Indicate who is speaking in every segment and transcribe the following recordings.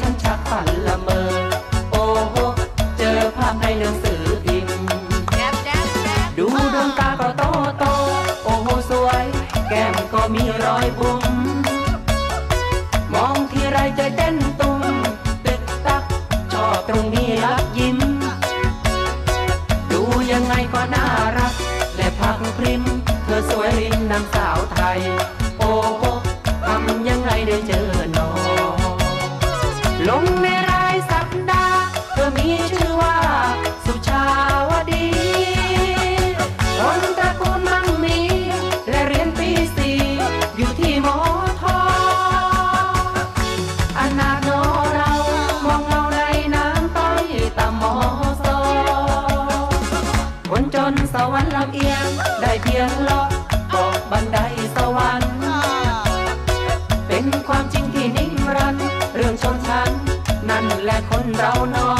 Speaker 1: ฉันชักฝันละเมอ โอ้โห เจอภาพในหนังสือพิมพ์ดูดวงตาก็โตโต โอ้โห สวย แก้มก็มีรอยบุ๋มมองทีไรใจเต้นตุ้มตึกตัก ชอบตรงนี้รักยิ้ม ดูยังไงก็น่ารัก และพักพริม เธอสวยรินนางสาวไทย สวรรค์ลำเอียง ได้เพียงเลาะเกบันไดสวรรค์ เป็นความจริงที่นิ่งรัน เรื่องชนชั้น นั่นแหละคนเรานอน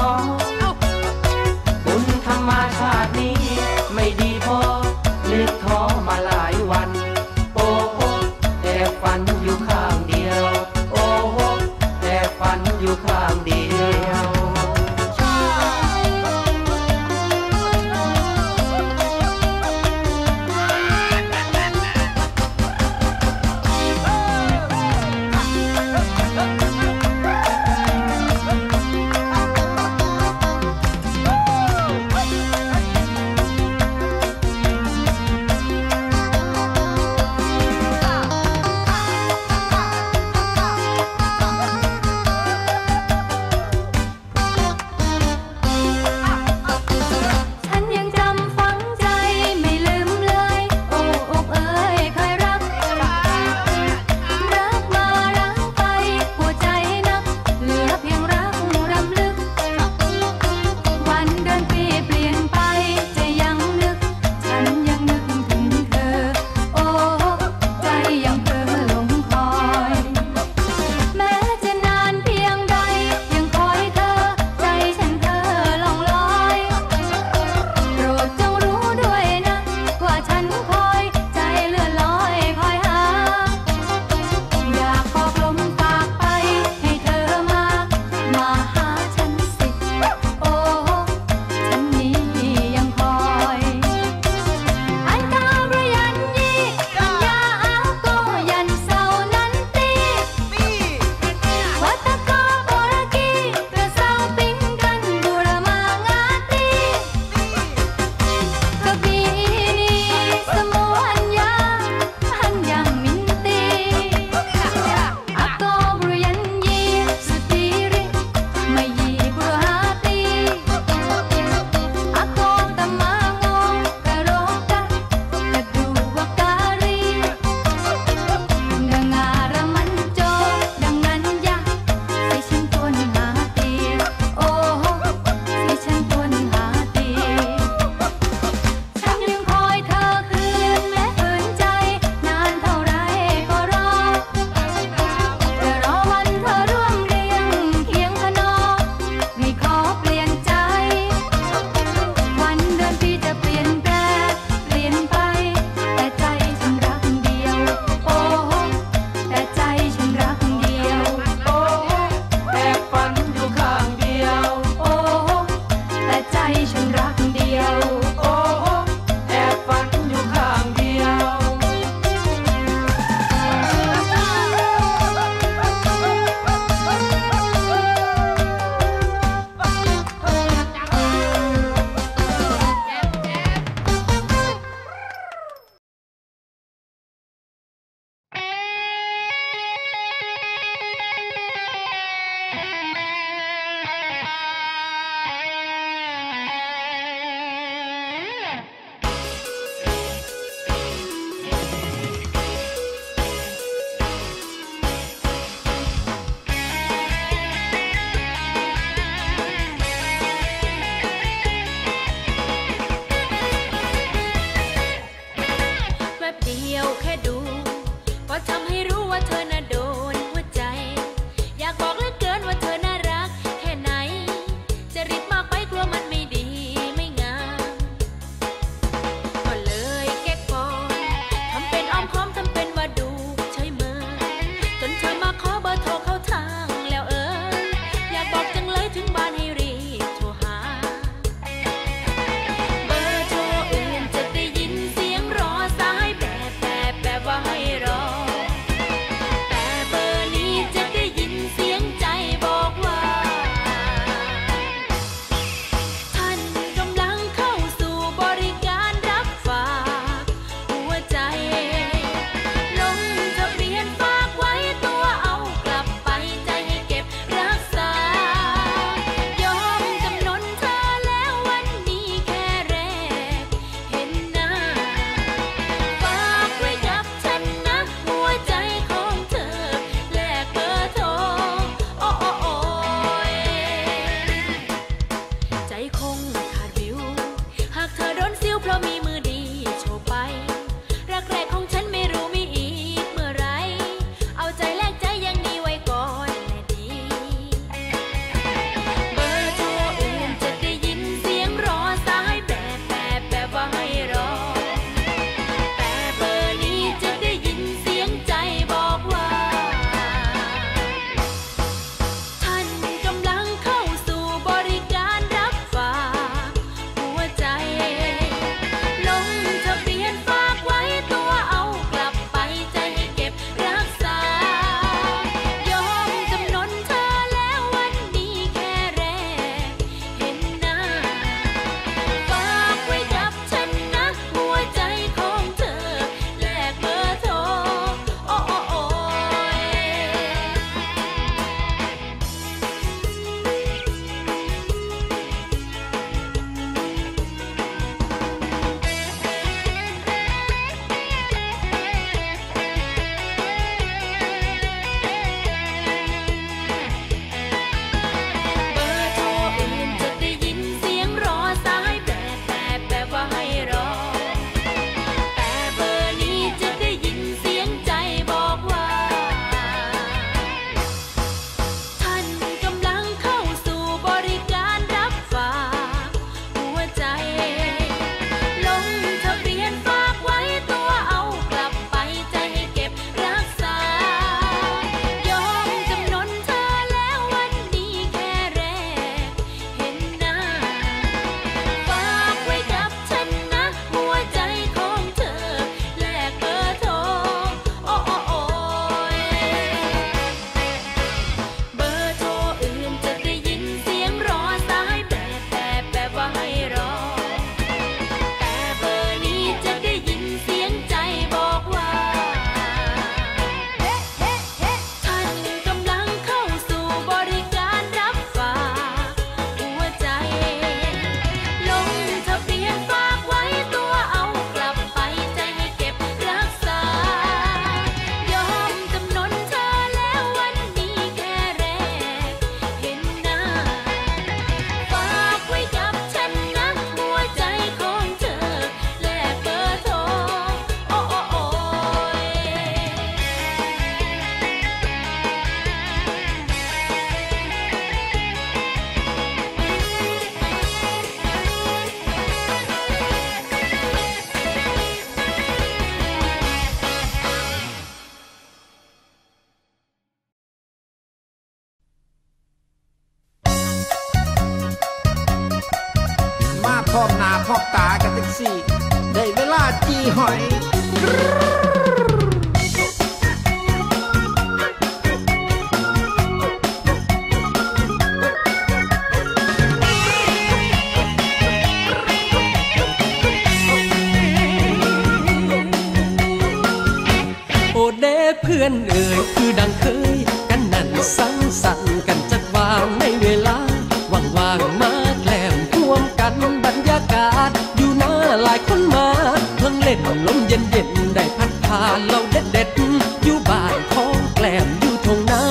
Speaker 1: ได้พัด
Speaker 2: ผ่าเราเด็ดๆอยู่บ้านของแกล้มอยู่ทงนา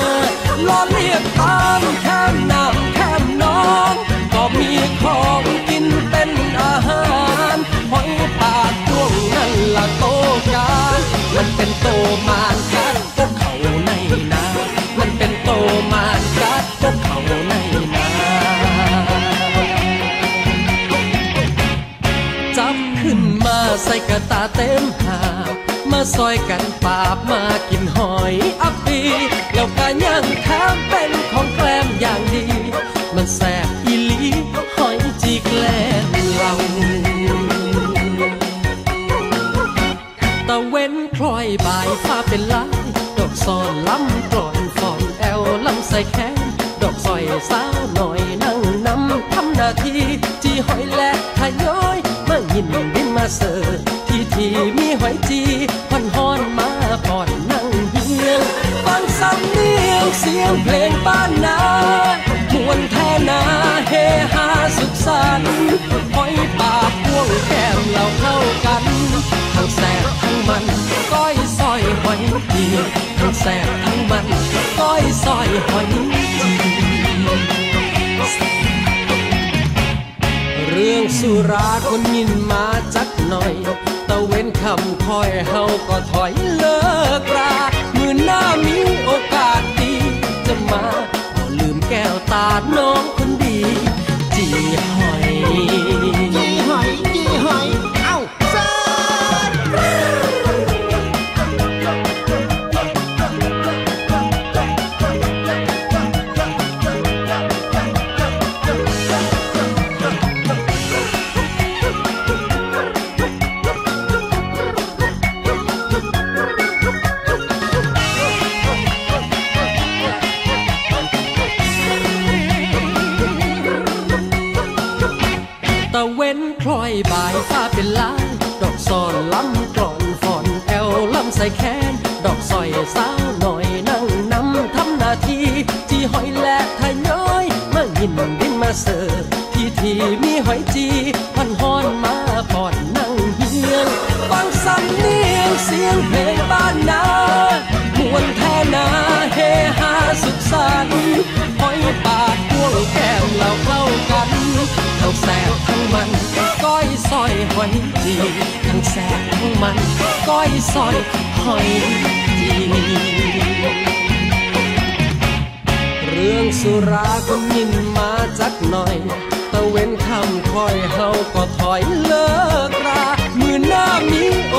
Speaker 2: ล้อเลียกตามแคมน้ำแคมน้อง ก็มีของกินเป็นอาหารหอยปากช่วงนั้นละโตกันมันเป็นโตมานกัดพวกเขาในนามันเป็นโตมานกัดพวกเขาในนาจับขึ้นมาใส่กระตาเต็มหามา ซอยกันปาบมากินหอยอัปปีแล้วก็ยังแถมเป็นของแกล้มอย่างดี มันแสบอีหลีหอยจีแกล้มเราตะเว้นคล้อยบ่ายฟ้าเป็นลายดอกซอนล้ำกลอนฟอนแอลลำใส่แขนดอกซอยสาวหน่อยนั่งนำทำนาทีจีหอยและทยอยมายินดินมาเสิร์ที่ที่มีหอยจี เสียงเพลงบ้านนามวนแท่นาเฮฮาสุขสันต์หอยปากพวงแก้มเราเข้ากัน ทั้งแสบทั้งมันก้อยซอยหอยจีทั้งแสบทั้งมันก้อยซอยหอยจีเรื่องสุราคนยินมาจักหน่อยตะเว้นคำคอยเฮาก็ถอยเลิกรามือหน้ามีโอกาส จะมาก็ลืมแก้วตาน้องคนดี จีหอย คล้อยบายฟ้าเป็นลาย ดอกซอนล้ำกลอนฟอนแอลล้ำใส่แขน ดอกซอยสาวหน่อยนั่งนำทำหน้าที่จีหอยและทะย้อย มายินดินมาเสิร์ฟที่ที่มีหอยจีพันฮอนมาก่อนนั่งเฮียงฟังสำเนียงเสียงเพลงบ้านนามวนแทนาเฮฮาสุขสันต์หอยปากพวงแก้มเราเข้ากันทั้งแสบทั้งมัน ซอยหอยจีทั้งแสบทั้งมันก้อยซอยหอยจีเรื่องสุราก็ยินมาจักหน่อยตะเว้นคำคอยเฮาก็ถอยเลิกรามือหน้ามีโอ